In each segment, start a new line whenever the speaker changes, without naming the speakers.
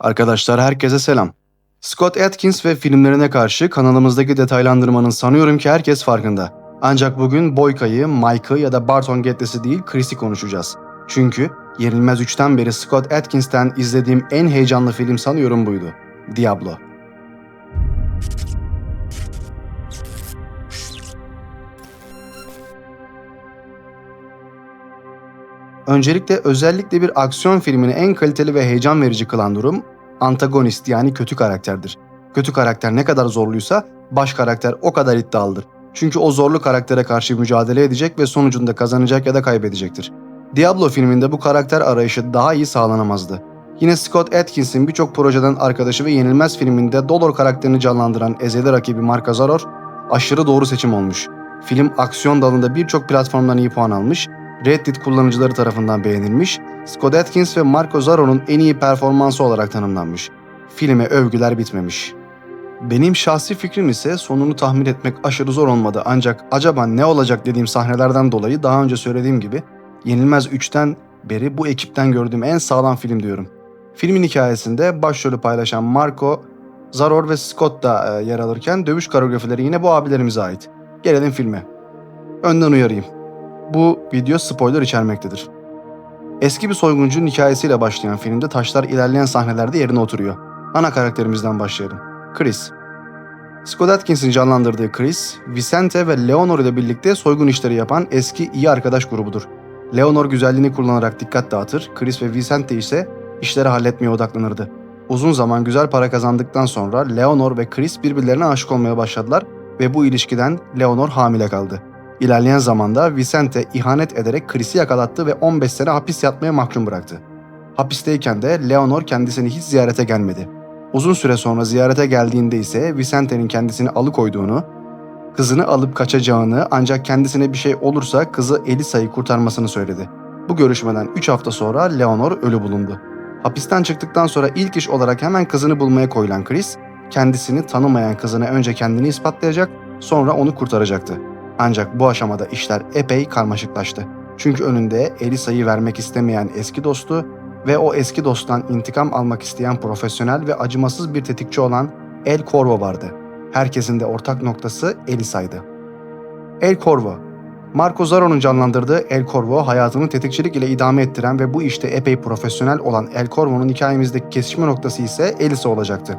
Arkadaşlar herkese selam. Scott Atkins ve filmlerine karşı kanalımızdaki detaylandırmanın sanıyorum ki herkes farkında. Ancak bugün Boyka'yı, Mike'ı ya da Barton Gettes'i değil Chris'i konuşacağız. Çünkü Yenilmez 3'ten beri Scott Atkins'ten izlediğim en heyecanlı film sanıyorum buydu. Diablo. Öncelikle özellikle bir aksiyon filmini en kaliteli ve heyecan verici kılan durum antagonist yani kötü karakterdir. Kötü karakter ne kadar zorluysa baş karakter o kadar iddialıdır. Çünkü o zorlu karaktere karşı mücadele edecek ve sonucunda kazanacak ya da kaybedecektir. Diablo filminde bu karakter arayışı daha iyi sağlanamazdı. Yine Scott Atkins'in birçok projeden arkadaşı ve Yenilmez filminde Dolor karakterini canlandıran ezeli rakibi Mark Azaror aşırı doğru seçim olmuş. Film aksiyon dalında birçok platformdan iyi puan almış, Reddit kullanıcıları tarafından beğenilmiş, Scott Atkins ve Marco Zarro'nun en iyi performansı olarak tanımlanmış. Filme övgüler bitmemiş. Benim şahsi fikrim ise sonunu tahmin etmek aşırı zor olmadı ancak acaba ne olacak dediğim sahnelerden dolayı daha önce söylediğim gibi Yenilmez 3'ten beri bu ekipten gördüğüm en sağlam film diyorum. Filmin hikayesinde başrolü paylaşan Marco, Zaror ve Scott da e, yer alırken dövüş koreografileri yine bu abilerimize ait. Gelelim filme. Önden uyarayım. Bu video spoiler içermektedir. Eski bir soyguncunun hikayesiyle başlayan filmde taşlar ilerleyen sahnelerde yerine oturuyor. Ana karakterimizden başlayalım. Chris. Scott Atkins'in canlandırdığı Chris, Vicente ve Leonor ile birlikte soygun işleri yapan eski iyi arkadaş grubudur. Leonor güzelliğini kullanarak dikkat dağıtır, Chris ve Vicente ise işleri halletmeye odaklanırdı. Uzun zaman güzel para kazandıktan sonra Leonor ve Chris birbirlerine aşık olmaya başladılar ve bu ilişkiden Leonor hamile kaldı. İlerleyen zamanda Vicente ihanet ederek Chris'i yakalattı ve 15 sene hapis yatmaya mahkum bıraktı. Hapisteyken de Leonor kendisini hiç ziyarete gelmedi. Uzun süre sonra ziyarete geldiğinde ise Vicente'nin kendisini alıkoyduğunu, kızını alıp kaçacağını ancak kendisine bir şey olursa kızı Elisa'yı kurtarmasını söyledi. Bu görüşmeden 3 hafta sonra Leonor ölü bulundu. Hapisten çıktıktan sonra ilk iş olarak hemen kızını bulmaya koyulan Chris, kendisini tanımayan kızına önce kendini ispatlayacak, sonra onu kurtaracaktı. Ancak bu aşamada işler epey karmaşıklaştı. Çünkü önünde Elisa'yı vermek istemeyen eski dostu ve o eski dosttan intikam almak isteyen profesyonel ve acımasız bir tetikçi olan El Corvo vardı. Herkesin de ortak noktası Elisa'ydı. El Corvo Marco Zaro'nun canlandırdığı El Corvo hayatını tetikçilik ile idame ettiren ve bu işte epey profesyonel olan El Corvo'nun hikayemizdeki kesişme noktası ise Elisa olacaktı.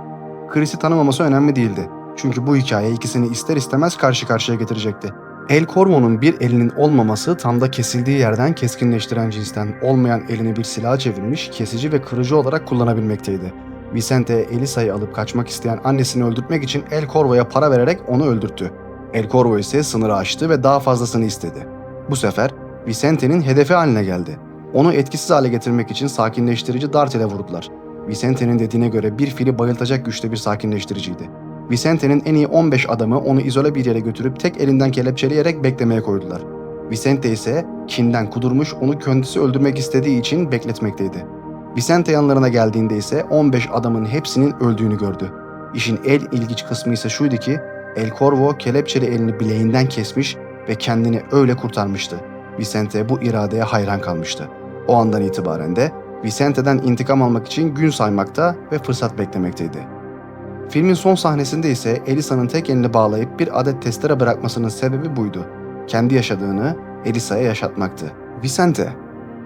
Chris'i tanımaması önemli değildi. Çünkü bu hikaye ikisini ister istemez karşı karşıya getirecekti. El Corvo'nun bir elinin olmaması tam da kesildiği yerden keskinleştiren cinsten olmayan elini bir silaha çevirmiş, kesici ve kırıcı olarak kullanabilmekteydi. Vicente Elisa'yı alıp kaçmak isteyen annesini öldürtmek için El Corvo'ya para vererek onu öldürttü. El Corvo ise sınırı aştı ve daha fazlasını istedi. Bu sefer Vicente'nin hedefi haline geldi. Onu etkisiz hale getirmek için sakinleştirici dart ile vurdular. Vicente'nin dediğine göre bir fili bayıltacak güçte bir sakinleştiriciydi. Vicente'nin en iyi 15 adamı onu izole bir yere götürüp tek elinden kelepçeleyerek beklemeye koydular. Vicente ise kinden kudurmuş onu kendisi öldürmek istediği için bekletmekteydi. Vicente yanlarına geldiğinde ise 15 adamın hepsinin öldüğünü gördü. İşin el ilginç kısmı ise şuydu ki El Corvo kelepçeli elini bileğinden kesmiş ve kendini öyle kurtarmıştı. Vicente bu iradeye hayran kalmıştı. O andan itibaren de Vicente'den intikam almak için gün saymakta ve fırsat beklemekteydi. Filmin son sahnesinde ise Elisa'nın tek elini bağlayıp bir adet testere bırakmasının sebebi buydu. Kendi yaşadığını Elisa'ya yaşatmaktı. Vicente,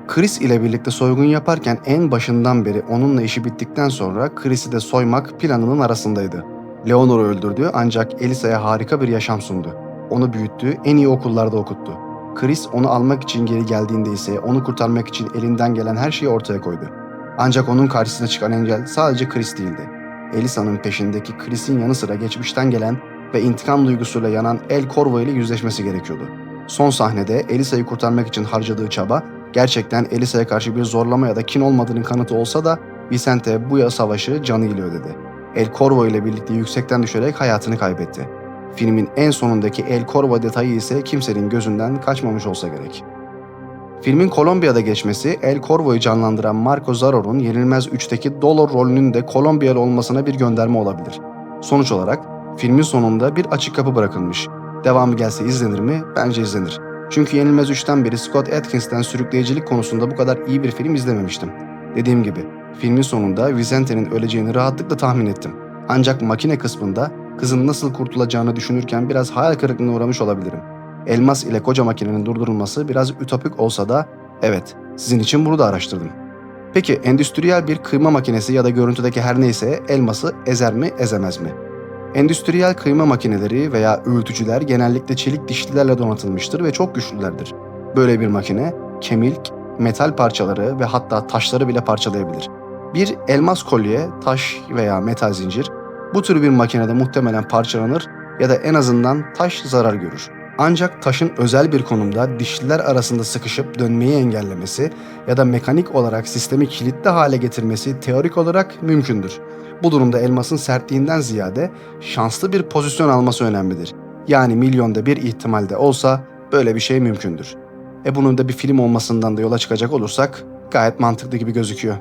Chris ile birlikte soygun yaparken en başından beri onunla işi bittikten sonra Chris'i de soymak planının arasındaydı. Leonor'u öldürdü ancak Elisa'ya harika bir yaşam sundu. Onu büyüttü, en iyi okullarda okuttu. Chris onu almak için geri geldiğinde ise onu kurtarmak için elinden gelen her şeyi ortaya koydu. Ancak onun karşısına çıkan engel sadece Chris değildi. Elisa'nın peşindeki Chris'in yanı sıra geçmişten gelen ve intikam duygusuyla yanan El Corvo ile yüzleşmesi gerekiyordu. Son sahnede Elisa'yı kurtarmak için harcadığı çaba gerçekten Elisa'ya karşı bir zorlama ya da kin olmadığının kanıtı olsa da Vicente bu ya savaşı canıyla ödedi. El Corvo ile birlikte yüksekten düşerek hayatını kaybetti. Filmin en sonundaki El Corvo detayı ise kimsenin gözünden kaçmamış olsa gerek. Filmin Kolombiya'da geçmesi El Corvo'yu canlandıran Marco Zaror'un Yenilmez 3'teki Dolor rolünün de Kolombiyalı olmasına bir gönderme olabilir. Sonuç olarak filmin sonunda bir açık kapı bırakılmış. Devamı gelse izlenir mi? Bence izlenir. Çünkü Yenilmez 3'ten beri Scott Atkins'ten sürükleyicilik konusunda bu kadar iyi bir film izlememiştim. Dediğim gibi Filmin sonunda Vicente'nin öleceğini rahatlıkla tahmin ettim. Ancak makine kısmında kızın nasıl kurtulacağını düşünürken biraz hayal kırıklığına uğramış olabilirim. Elmas ile koca makinenin durdurulması biraz ütopik olsa da evet sizin için bunu da araştırdım. Peki endüstriyel bir kıyma makinesi ya da görüntüdeki her neyse elması ezer mi ezemez mi? Endüstriyel kıyma makineleri veya öğütücüler genellikle çelik dişlilerle donatılmıştır ve çok güçlülerdir. Böyle bir makine kemik, metal parçaları ve hatta taşları bile parçalayabilir. Bir elmas kolye, taş veya metal zincir bu tür bir makinede muhtemelen parçalanır ya da en azından taş zarar görür. Ancak taşın özel bir konumda dişliler arasında sıkışıp dönmeyi engellemesi ya da mekanik olarak sistemi kilitli hale getirmesi teorik olarak mümkündür. Bu durumda elmasın sertliğinden ziyade şanslı bir pozisyon alması önemlidir. Yani milyonda bir ihtimalde olsa böyle bir şey mümkündür. E bunun da bir film olmasından da yola çıkacak olursak gayet mantıklı gibi gözüküyor.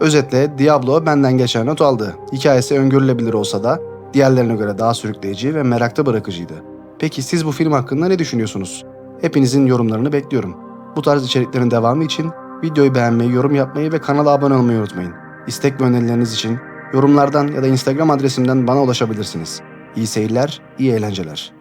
Özetle Diablo benden geçen not aldı. Hikayesi öngörülebilir olsa da diğerlerine göre daha sürükleyici ve merakta bırakıcıydı. Peki siz bu film hakkında ne düşünüyorsunuz? Hepinizin yorumlarını bekliyorum. Bu tarz içeriklerin devamı için videoyu beğenmeyi, yorum yapmayı ve kanala abone olmayı unutmayın. İstek ve önerileriniz için yorumlardan ya da Instagram adresimden bana ulaşabilirsiniz. İyi seyirler, iyi eğlenceler.